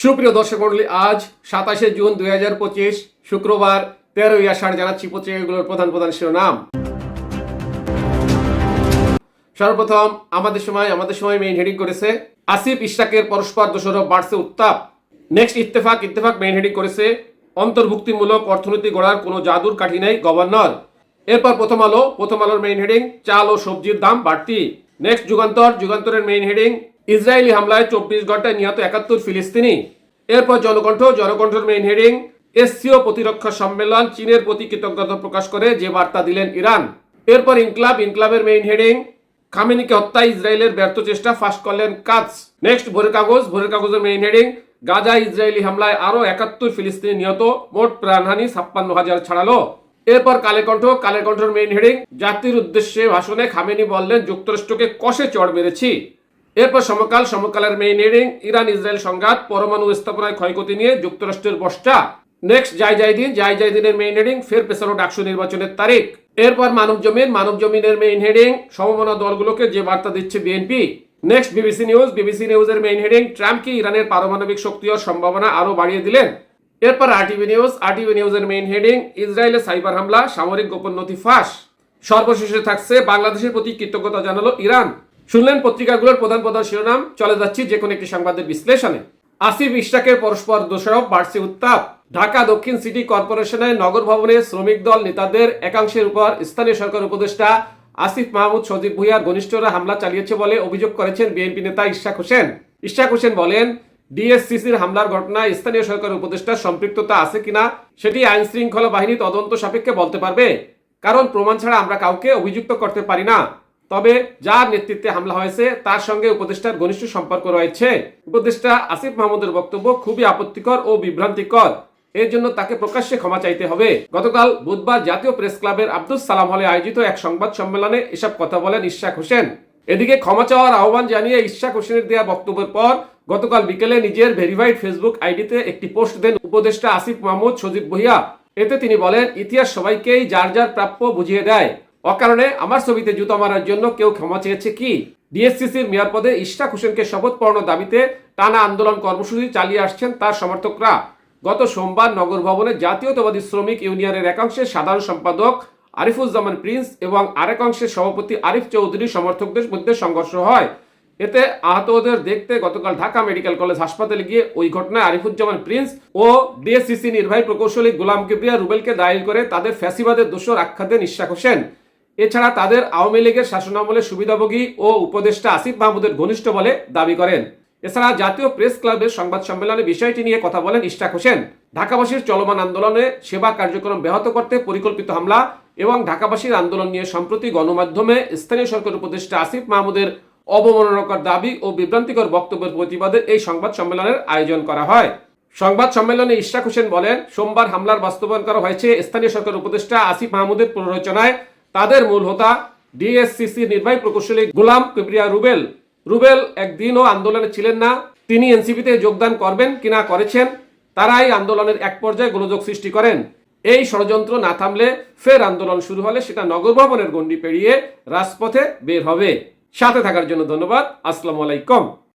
সুপ্রিয় দর্শক মন্ডলী আজ সাতাশে জুন দুই হাজার পঁচিশ, শুক্রবার, তেরোই আষাঢ়, জানাচ্ছি পত্রিকাগুলোর প্রধান প্রধান শিরোনাম। সর্বপ্রথম, আমাদের সময় আমাদের সময় মেইন হেডিং করেছে, আসিফ ইশাকের পরস্পর দোষরব বাড়ছে উত্তাপ। Next Ittefaq Ittefaq main heading করেছে, অন্তর্ভুক্তিমূলক অর্থনীতি গড়ার কোনো জাদুর কাঠি নেই গভর্নর। এরপর প্রথম আলো, প্রথম আলোর মেইন হেডিং চাল ও সবজির দাম বাড়তি। নেক্সট যুগান্তর, যুগান্তরের মেইন হেডিং ইসরায়েলি হামলায় চব্বিশ ঘন্টায় নিহত একাত্তর ফিলিস্তিনি। এরপর জনকণ্ঠ, জনকণ্ঠের মেইন হেডিং এসসিও প্রতিরক্ষা সম্মেলন চীনের প্রতি কৃতজ্ঞতা প্রকাশ করে যে বার্তা দিলেন ইরান। এরপর ইনকলাব, ইনকলাবের মেইন হেডিং খামেনিকে হত্যা ইসরায়েলের ব্যর্থ চেষ্টা ফাঁস করলেন কাজ। নেক্সট ভোরের কাগজ, ভোরের কাগজের মেইন হেডিং গাজা ইসরায়েলি হামলায় আরও একাত্তর ফিলিস্তিনি নিহত, মোট প্রাণহানি ছাপ্পান্ন হাজার ছাড়ালো। এরপর কালের কণ্ঠ, কালের কণ্ঠের মেইন হেডিং জাতির উদ্দেশ্যে ভাষণে খামেনি বললেন, যুক্তরাষ্ট্রকে কষে চড় মেরেছি। এরপর সমকাল, সমকালের মেইন হেডিং ইরান ইসরায়েল সংঘাত, পরমাণু স্থাপনায় ক্ষয়ক্ষতি নিয়ে যুক্তরাষ্ট্রের বর্ষা। নেক্সট যাই যাই দিন যাই যাই দিনের মেইন হেডিং ফের পেছানো ডাকসু নির্বাচনের তারিখ। এরপর মানব জমিন, মানব জমিনের মেইন হেডিং সমমনা দলগুলোকে যে বার্তা দিচ্ছে BNP. Next BBC news BBC নিউজের মেইন হেডিং ট্রাম্প কি ইরানের পারমাণবিক শক্তি ও সম্ভাবনা আরও বাড়িয়ে দিলেন? এরপর আরটিভি নিউজ আরটিভি নিউজের মেইন হেডিং ইসরায়েলের সাইবার হামলা, সামরিক গোপন নথি ফাঁস। সর্বশেষে থাকছে বাংলাদেশের প্রতি কৃতজ্ঞতা জানালো ইরান। শুনলেন পত্রিকাগুলোর প্রধান প্রধান শিরোনাম, চলে যাচ্ছি যে কোনো একটি সংবাদের বিশ্লেষণে। আসিফ ইশাকের পরস্পর দোষারোপ, বাড়ছে উত্তাপ। ঢাকা দক্ষিণ সিটি কর্পোরেশনের নগর ভবনে শ্রমিক দল নেতাদের একাংশের উপর স্থানীয় সরকার উপদেষ্টা আসিফ মাহমুদ, সজীব ভুইয়ার ঘনিষ্ঠরা হামলা চালিয়েছে বলে অভিযোগ করেছেন বিএনপি নেতা ইশাক হোসেন। ইশাক হোসেন বলেন, ডিএসসিসির হামলার ঘটনায় স্থানীয় সরকার উপদেষ্টার সম্পৃক্ততা আছে কিনা, সেটি আইন শৃঙ্খলা বাহিনী তদন্ত সাপেক্ষে বলতে পারবে। কারণ প্রমাণ ছাড়া আমরা কাউকে অভিযুক্ত করতে পারি না। তবে যার নেতৃত্বে হামলা হয়েছে, তার সঙ্গে উপদেষ্টার ঘনিষ্ঠ সম্পর্ক রয়েছে। উপদেষ্টা আসিফ মাহমুদের বক্তব্য খুবই আপত্তিকর ও বিভ্রান্তিকর। এর জন্য তাকে প্রকাশ্যে ক্ষমা চাইতে হবে। গতকাল বুধবার জাতীয় প্রেস ক্লাবের আব্দুল সালাম হলে আয়োজিত এক সংবাদ সম্মেলনে এসব কথা বলেন ইশাক হোসেন। এদিকে ক্ষমা চাওয়ার আহ্বান জানিয়ে ইশাক হোসেনের দেওয়া বক্তব্যের পর গতকাল বিকেলে নিজের ভেরিফাইড ফেসবুক আইডিতে একটি পোস্ট দেন উপদেষ্টা আসিফ মাহমুদ সজীব ভুইয়া। এতে তিনি বলেন, ইতিহাস সবাইকেই যার যার প্রাপ্য বুঝিয়ে দেয়। অকারণে আমার ছবিতে জুতো মারার জন্য কেউ ক্ষমা চেয়েছে কি? ডিএসসিসির মেয়র পদে ইশরাক হোসেনকে শপথ পড়ানোর দাবিতে টানা আন্দোলন কর্মসূচি চালিয়ে আসছেন তার সমর্থকরা। গত সোমবার নগর ভবনে জাতীয়তাবাদী শ্রমিক ইউনিয়নের একাংশের সাধারণ সম্পাদক আরিফুজ্জামান প্রিন্স এবং আরেক অংশের সভাপতি আরিফ চৌধুরী সমর্থকদের মধ্যে সংঘর্ষ হয়। এতে আহতদের দেখতে গতকাল ঢাকা মেডিকেল কলেজ হাসপাতালে গিয়ে ওই ঘটনায় আরিফুজ্জামান প্রিন্স ও ডিএসসিসি নির্বাহী প্রকৌশলী গোলাম কিবরিয়া রুবেলকে দায়ের করে তাদের ফ্যাসিবাদের দোষর আখ্যা দেন ইশাক হোসেন। এছাড়া তাদের আওয়ামী লীগের শাসনামলে সুবিধাভোগী ও উপদেষ্টা আসিফ মাহমুদের ঘনিষ্ঠ বলে দাবি করেন। এছাড়া জাতীয় প্রেস ক্লাবের সংবাদ সম্মেলনে বিষয়টি নিয়ে কথা বলেন ইশতাক হোসেন। ঢাকাবাসীর চলমান আন্দোলনে সেবা কার্যক্রম ব্যাহত করতে পরিকল্পিত হামলা এবং ঢাকাবাসীর আন্দোলন নিয়ে সম্প্রতি গণমাধ্যমে স্থানীয় সরকার উপদেষ্টা আসিফ মাহমুদের অবমাননাকর দাবি ও বিভ্রান্তিকর বক্তব্যের প্রতিবাদে এই সংবাদ সম্মেলনের আয়োজন করা হয়। সংবাদ সম্মেলনে ইশরাক হোসেন বলেন, সোমবার হামলার বাস্তবায়ন করা হয়েছে স্থানীয় সরকার উপদেষ্টা আসিফ মাহমুদের প্ররোচনায়। তাদের মূল হোতা ডিএসসিসি নির্বাহী প্রকৌশলী গোলাম কিবরিয়া রুবেল। রুবেল একদিনও আন্দোলনে ছিলেন না। তিনি এনসিপিতে যোগদান করবেন কিনা করেছেন, তারাই আন্দোলনের এক পর্যায়ে গোলযোগ সৃষ্টি করেন। এই ষড়যন্ত্র না থামলে ফের আন্দোলন শুরু হলে সেটা নগর ভবনের গণ্ডি পেরিয়ে রাজপথে বের হবে। সাথে থাকার জন্য ধন্যবাদ। আসসালামু আলাইকুম।